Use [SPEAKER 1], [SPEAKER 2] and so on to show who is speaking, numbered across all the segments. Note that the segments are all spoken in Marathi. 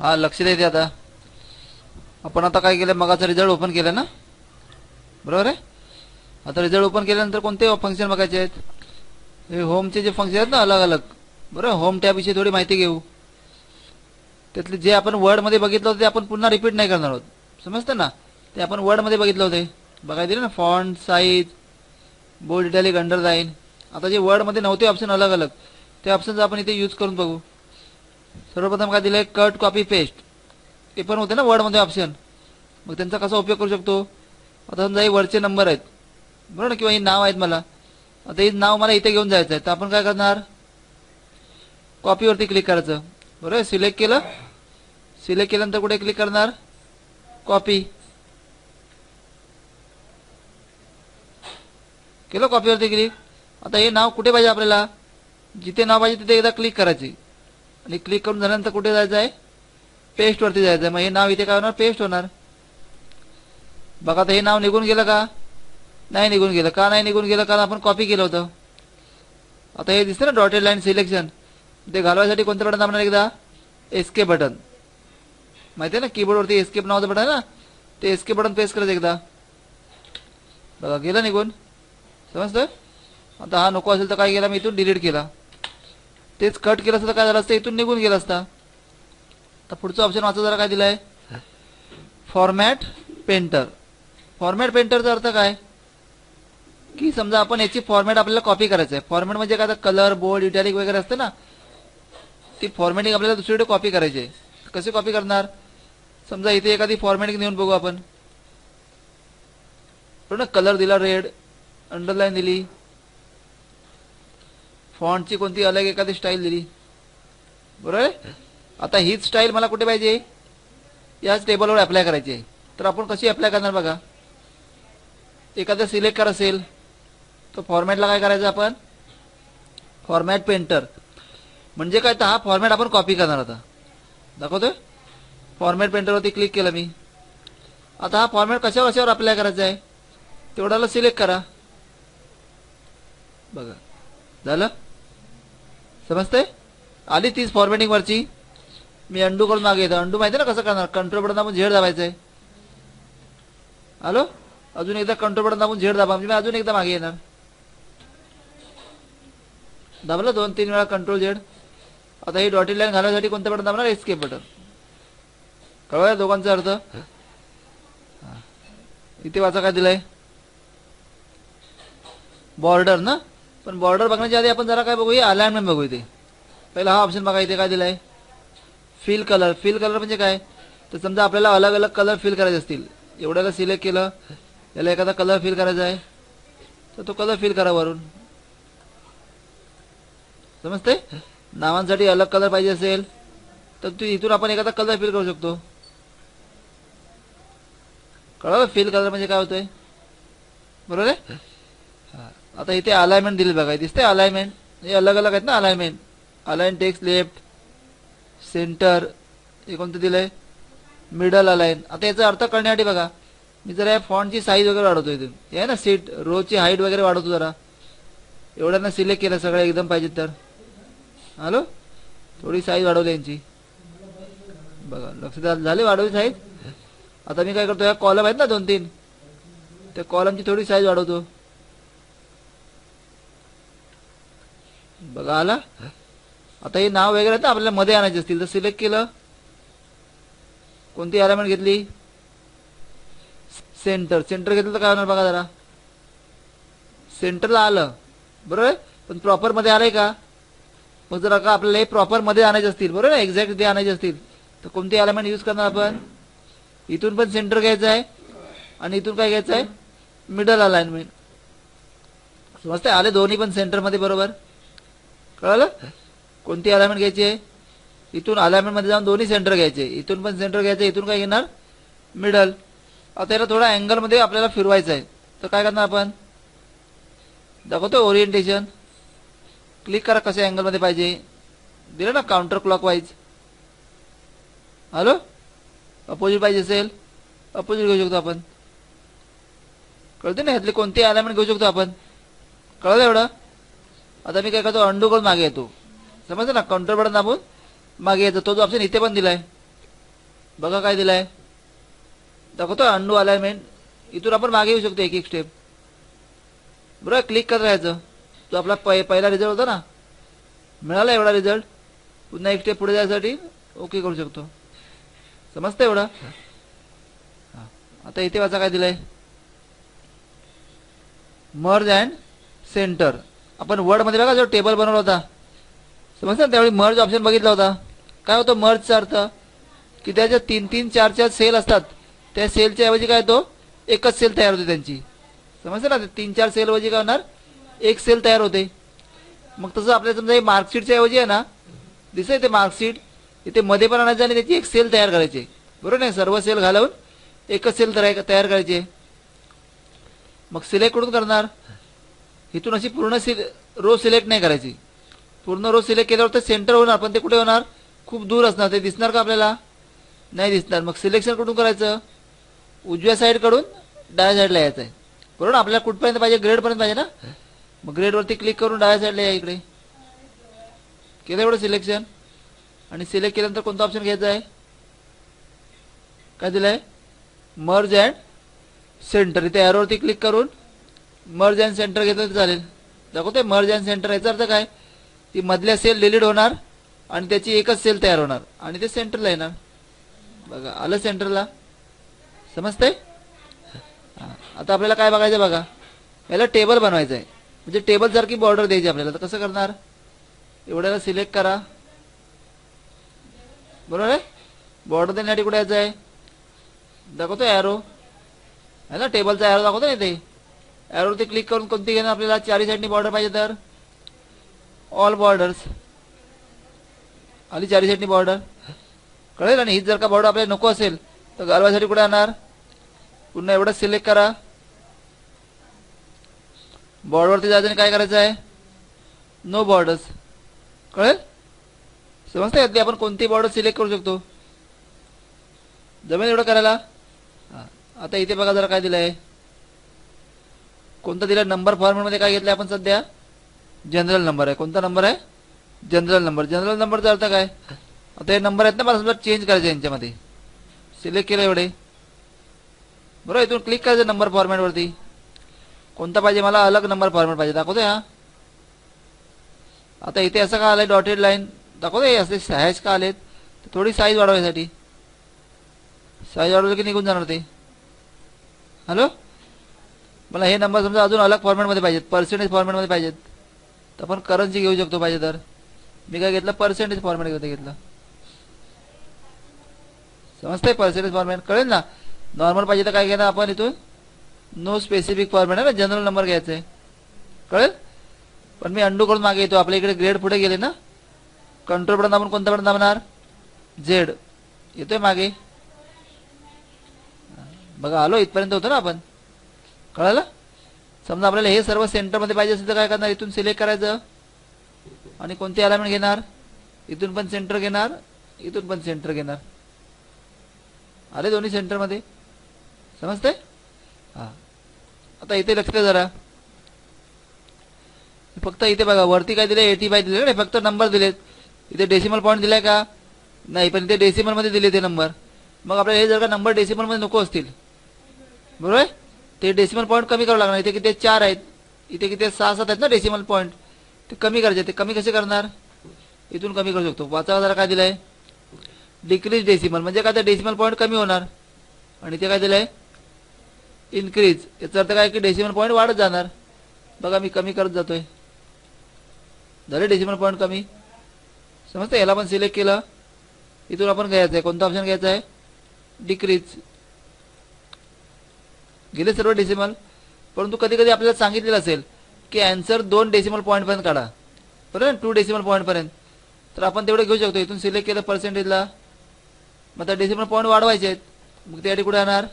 [SPEAKER 1] हा लक्ष देते आता. आपण आता काय केलं मगाचा रिझल्ट ओपन केला ना? बरोबर आहे? आता रिझल्ट ओपन केल्यानंतर कोणते फंक्शन बघायचे आहेत? हे होमचे जे फंक्शन आहेत ना अलग अलग बरोबर होम टॅबविषयी थोडी माहिती घेऊ. त्यातले जे आपण वर्डमध्ये बघितलं होतं ते आपण पुन्हा रिपीट नाही करणार आहोत. समजतं ना? ते आपण वर्डमध्ये बघितलं होते. बघायला दिलं ना? Font size bold italic underline आता जे वर्डमध्ये नव्हते ऑप्शन अलग अलग ते ऑप्शन्स आपण इथे यूज करून बघू. सर्वप्रथम काय दिलं आहे कट कॉपी पेस्ट ते पण होते ना वर्डमध्ये ऑप्शन मग त्यांचा कसा उपयोग करू शकतो? आता समजा हे वरचे नंबर आहेत. बरोबर ना? किंवा ही नाव आहेत मला. आता हे नाव मला इथे घेऊन जायचं आहे तर आपण काय करणार? कॉपीवरती क्लिक करायचं. बरोबर? सिलेक्ट केलं. सिलेक्ट केल्यानंतर कुठे क्लिक करणार? कॉपी केलं कॉपीवरती क्लिक आता हे नाव कुठे पाहिजे आपल्याला? जिथे नाव पाहिजे तिथे एकदा क्लिक करायची. आणि क्लिक करून झाल्यानंतर कुठे जायचं आहे? पेस्टवरती जायचं आहे. मग हे नाव इथे काय होणार? पेस्ट होणार. बघा आता हे नाव निघून गेलं का? नाही निघून गेलं. का नाही निघून गेलं? कारण आपण कॉपी केलं होतं. आता हे दिसतं ना डॉटेड लाईन सिलेक्शन ते घालवायसाठी कोणतं बटन दाबणार एकदा? एस्के बटन माहिती आहे ना? कीबोर्डवरती एस्केप नावाचं बटन आहे ना? ते एस्के बटन प्रेस करायचं एकदा. बघा गेलं निघून. समजतं आता हा नको असेल तर काय केला? मी इथून डिलीट केला. तेच कट केलं असतं काय झालं असतं? इथून निघून गेलं असता. तर पुढचं ऑप्शन वाचा जरा काय दिलंय? फॉर्मॅट पेंटर फॉर्मॅट पेंटरचा अर्थ काय? की समजा आपण याची फॉर्मॅट आपल्याला कॉपी करायचं आहे फॉर्मॅट म्हणजे काय? कलर बोर्ड इटॅलिक वगैरे असते ना. ती फॉर्मॅटिंग आपल्याला दुसरीकडे कॉपी करायची आहे. कशी कॉपी करणार? समजा इथे एखादी फॉर्मॅटिंग नेऊन बघू आपण. बरोबर ना? कलर दिला रेड अंडरलाईन दिली. फॉन्टची कोणती अलग एखादी स्टाईल दिली? बरोबर आता हीच स्टाईल मला कुठे पाहिजे? याच टेबलवर अप्लाय करायची आहे. तर आपण कशी अप्लाय करणार बघा? एखादं सिलेक्ट कर असेल तर फॉर्मॅटला काय करायचं आपण? फॉर्मॅट पेंटर म्हणजे काय? तर हा फॉर्मॅट आपण कॉपी करणार आता. दाखवतोय? फॉर्मॅट पेंटरवरती क्लिक केलं मी. आता हा फॉर्मॅट कशावर कशावर अप्लाय करायचा आहे? तेवढ्याला सिलेक्ट करा. बघा. झालं? समजतंय? आली तीच फॉर्मॅटिंग वरची. मी अंडू करून मागे येतो. अंडू माहिती ना कसं करणार? कंट्रोल बटन दाबून झेड दाबायचं आहे हॅलो? अजून एकदा कंट्रोल बटन दाबून झेड दाबा. म्हणजे मी अजून एकदा मागे येणार. दाबलं दोन तीन वेळा कंट्रोल झेड. आता ही डॉटेड लाईन घालण्यासाठी कोणतं बटन दाबणार? एस्केप बटन कळवा दोघांचा अर्थ? इथे वाचा काय दिलंय? बॉर्डर ना? पण बॉर्डर बघण्याच्या आधी आपण जरा काय बघूया? अलाइनमेंट बघू इथे. पहिला हा ऑप्शन बघा इथे काय दिलाय? फिल कलर फिल कलर म्हणजे काय? तर समजा आपल्याला अलग अलग कलर फिल करायचे असतील. एवढ्याला सिलेक्ट केलं याला एखादा कलर फिल करायचा आहे. तर तो कलर फिल करा वरून. समजते नावांसाठी अलग कलर पाहिजे असेल तर तू इथून आपण एखादा कलर फिल करू शकतो. कळलं? फिल कलर म्हणजे काय होतंय? बरोबर आहे? आता इथे अलायमेंट दिली बघा दिसते अलायमेंट हे अलग अलग आहेत ना alignment align text left centre हे कोणतं दिलं आहे मिडल अलाइन आता याचा अर्थ करण्यासाठी बघा मी जरा या फॉन्टची साईज वगैरे वाढवतो इथून. हे आहे ना सीट रोची हाईट वगैरे वाढवतो जरा. एवढ्यांना सिलेक्ट केलं सगळं एकदम पाहिजे तर. हॅलो थोडी साईज वाढवली यांची. बघा लक्ष झाले वाढवली साईज आता मी काय करतो या कॉलम आहेत ना दोन तीन त्या कॉलमची थोडी साईज वाढवतो. बघा आला. आता हे नाव वगैरे आहेत ना आपल्याला मध्ये आणायचे असतील. तर सिलेक्ट केलं. कोणती अलाइनमेंट घेतली? सेंटर सेंटर घेतलं तर काय होणार बघा जरा. सेंटरला आलं. बरोबर? आहे? पण प्रॉपरमध्ये आलंय का? मग जर का आपल्याला हे प्रॉपरमध्ये आणायचे असतील. बरोबर आहे एक्झॅक्ट ते आणायचे असतील. तर कोणती अलाइनमेंट यूज करणार आपण? इथून पण सेंटर घ्यायचं आहे. आणि इथून काय घ्यायचं आहे? मिडल अलाइनमेंट समजते आले दोन्ही पण सेंटरमध्ये बरोबर. कळलं? कोणती अलाइनमेंट घ्यायची? आहे इथून अलायमेंटमध्ये जाऊन दोन्ही सेंटर घ्यायचे. इथून पण सेंटर घ्यायचं इथून काय घेणार? मिडल आता याला थोडा अँगलमध्ये आपल्याला फिरवायचं आहे. तर काय करणार आपण? दाखवतो ओरिएंटेशन क्लिक करा कशा अँगलमध्ये पाहिजे. दिलं ना काउंटर क्लॉकवाईज हॅलो? अपोजिट पाहिजे असेल. अपोजिट घेऊ शकतो आपण. कळते ना ह्यातली कोणती अलाइनमेंट घेऊ शकतो आपण? कळलं एवढं? आता मी काय करतो अंडू करून मागे येतो. समजतं ना? कंट्रोल बटन दाबून मागे येतो. तो जो ऑप्शन इथे पण दिलाय. बघा काय दिलाय. दाखवतो अंडू अलाइनमेंट इथून आपण मागे येऊ शकतो एक एक स्टेप बरोबर? क्लिक करत राहायचं. तो आपला पै पहिला रिझल्ट होता ना? मिळाला एवढा रिझल्ट पुन्हा एक स्टेप पुढे जायसाठी ओके करू शकतो. समजतं एवढं? आता इथे वाचा काय दिलंय? मर्ज अँड सेंटर आपण वर्डमध्ये बघा जो टेबल बनवला होता. समजतं ना? त्यावेळी मर्ज ऑप्शन बघितला होता. काय होतं? मर्जचा अर्थ की त्याच्या तीन तीन चार चार सेल असतात. त्या सेलच्या ऐवजी काय तो एकच सेल तयार होते त्यांची. समजतं ना? ते तीन चार सेलऐवजी काय होणार? एक सेल तयार होते. मग तसं आपल्याला समजा हे मार्कशीटच्या ऐवजी आहे ना दिसतंय ते मार्कशीट इथे मध्ये पण आणायचं आणि त्याची एक सेल तयार करायची. बरोबर नाही? सर्व सेल घालवून एकच सेल तयार तयार करायची. मग सिलेक्ट कुठून करणार? इथून अशी पूर्ण सिल रो सिलेक्ट नाही करायची. पूर्ण रो सिलेक्ट केल्यावर तर सेंटर होणार पण ते कुठे होणार? खूप दूर असणार. ते दिसणार का आपल्याला? नाही दिसणार. मग सिलेक्शन कुठून करायचं? उजव्या साईडकडून डाव्या साईडला यायचं आहे बरोबर ना? आपल्याला कुठपर्यंत पाहिजे? ग्रेडपर्यंत पाहिजे ना? मग ग्रेडवरती क्लिक करून डाव्या साईडला या इकडे. केलं एवढं सिलेक्शन आणि सिलेक्ट केल्यानंतर कोणता ऑप्शन घ्यायचा आहे? काय दिलं आहे मर्ज अँड सेंटर इथे ॲरोवरती क्लिक करून मर्ज अँड सेंटर घेतलं तर चालेल. दाखवते मर्ज अँड सेंटर याचा अर्थ काय? ती मधल्या सेल डिलीट होणार आणि त्याची एकच सेल तयार होणार. आणि ते सेंटरला येणार. बघा आलं सेंटरला समजतंय? आता आपल्याला काय बघायचं बघा? याला टेबल बनवायचं आहे म्हणजे टेबल सारखी बॉर्डर द्यायची आपल्याला तर कसं करणार? एवढ्याला सिलेक्ट करा. बरोबर आहे? बॉर्डर देण्यासाठी कुठे यायचं आहे दाखवतो ॲरो आहे ना टेबलचा ॲरो दाखवतो ना ते ॲरोवरती क्लिक करून कोणती घेणार आपल्याला चारी साईडनी बॉर्डर पाहिजे तर ऑल बॉर्डर्स आली चारी साईडनी बॉर्डर कळेल आणि हीच जर का बॉर्डर आपल्याला नको असेल तर घालवायसाठी कुठे आणणार पुन्हा एवढं सिलेक्ट करा बॉर्डरवरती जायचं आणि काय करायचं आहे नो बॉर्डर्स कळेल समजतं यातली आपण कोणती बॉर्डर सिलेक्ट करू शकतो जमेल एवढं करायला आता इथे बघा जरा काय दिलं आहे कोणता दिला नंबर फॉर्मॅटमध्ये काय घेतलं आपण सध्या? जनरल नंबर आहे. कोणता नंबर आहे? जनरल नंबर जनरल नंबरचा अर्थ काय? आता हे नंबर आहेत ना मला समजा चेंज करायचे यांच्यामध्ये. सिलेक्ट केलं एवढे. बरोबर इथून क्लिक करायचं नंबर फॉर्मॅटवरती कोणता पाहिजे? मला अलग नंबर फॉर्मॅट पाहिजे. दाखवतो हा. आता इथे असं का आलंय डॉटेड लाईन दाखवतोय असे हॅश का आलेत? तर थोडी साईज वाढवायसाठी. साईज वाढवलं की निघून जाणार ते. हॅलो मला हे नंबर समजा अजून अलग फॉर्मॅटमध्ये पाहिजेत. पर्सेंटेज फॉर्मॅटमध्ये पाहिजेत. तर आपण करन्सी घेऊ शकतो पाहिजे तर. मी काय घेतलं? पर्सेंटेज फॉर्मॅट घेतलं घेतलं. समजतंय पर्सेंटेज फॉर्मॅट कळेल ना? नॉर्मल पाहिजे तर काय घेणार आपण इथून? नो स्पेसिफिक फॉर्मॅट आहे ना? जनरल नंबर घ्यायचा. आहे कळेल? पण मी अंडू करून मागे येतो. आपल्या इकडे ग्रेड पुढे गेले ना? कंट्रोल बटन दाबून कोणता बटन दाबणार? झेड येतोय मागे. बघा आलो. इथपर्यंत होतो ना आपण? कळालं? समजा आपल्याला हे सर्व सेंटरमध्ये पाहिजे असेल तर काय करणार? इथून सिलेक्ट करायचं. आणि कोणती अलाइनमेंट घेणार? इथून पण सेंटर घेणार इथून पण सेंटर घेणार. आले दोन्ही सेंटरमध्ये समजते हां. आता इथे लक्ष द्या जरा. फक्त इथे बघा वरती काय दिले एटी फाय दिले नाही फक्त नंबर दिलेत. इथे डेसिमल पॉईंट दिलाय का? नाही पण इथे डेसिमलमध्ये दिले ते नंबर मग आपल्याला हे जर का नंबर डेसिमलमध्ये नको असतील. बरोबर? आहे ते डेसिमल पॉईंट कमी करावं लागणार. इथे किती चार आहेत. इथे किती सहा सात आहेत ना डेसिमल पॉईंट ते कमी करायचे ते कमी कसे करणार? इथून कमी करू शकतो. वाचा जरा काय दिलंय? डिक्रीज डेसिमल म्हणजे काय? तर डेसिमल पॉईंट कमी होणार. आणि इथे काय दिलंय? इन्क्रीज याचा अर्थ काय? की डेसिमल पॉईंट वाढत जाणार. बघा मी कमी करत जातोय. झाले डेसिमल पॉईंट कमी? समजतं याला पण सिलेक्ट केलं. इथून आपण घ्यायचं आहे कोणता ऑप्शन घ्यायचा आहे डिक्रीज गेले सर्व डेसिमल परंतु कधी कधी आपल्याला सांगितलेलं असेल की अँसर दोन डेसिमल पॉईंटपर्यंत काढा. बरोबर टू डेसिमल पॉईंटपर्यंत तर आपण तेवढं घेऊ शकतो. इथून सिलेक्ट केलं पर्सेंटेजला मग आता डेसिमल पॉईंट वाढवायचे आहेत. मग त्यासाठी कुठे येणार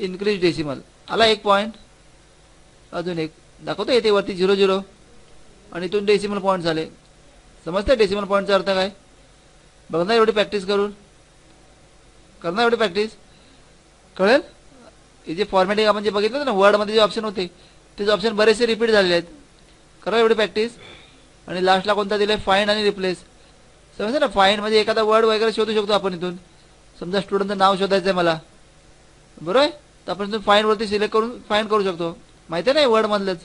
[SPEAKER 1] इन्क्रीज डेसिमल आला एक पॉईंट अजून एक. दाखवतो येते वरती झिरो झिरो आणि इथून डेसिमल पॉईंट झाले. समजतं डेसिमल पॉईंटचा अर्थ काय? बघणार एवढी प्रॅक्टिस करून? करणार एवढी प्रॅक्टिस कळेल? जे फॉर्मॅटिंग आपण जे बघितलं होतं ना वर्डमध्ये जे ऑप्शन होते ते ऑप्शन बरेचसे रिपीट झालेले आहेत. करा एवढी प्रॅक्टिस आणि लास्टला कोणता दिलाय? फाईंड आणि रिप्लेस समजतं ना? फाईंड म्हणजे एखादा वर्ड वगैरे शोधू शकतो आपण इथून. समजा स्टुडंटचं नाव शोधायचं आहे मला. बरोबर आहे? तर आपण इथून फाईंडवरती सिलेक्ट करून फाईंड करू शकतो. माहिती आहे ना वर्डमधलंच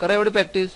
[SPEAKER 1] करा एवढी प्रॅक्टिस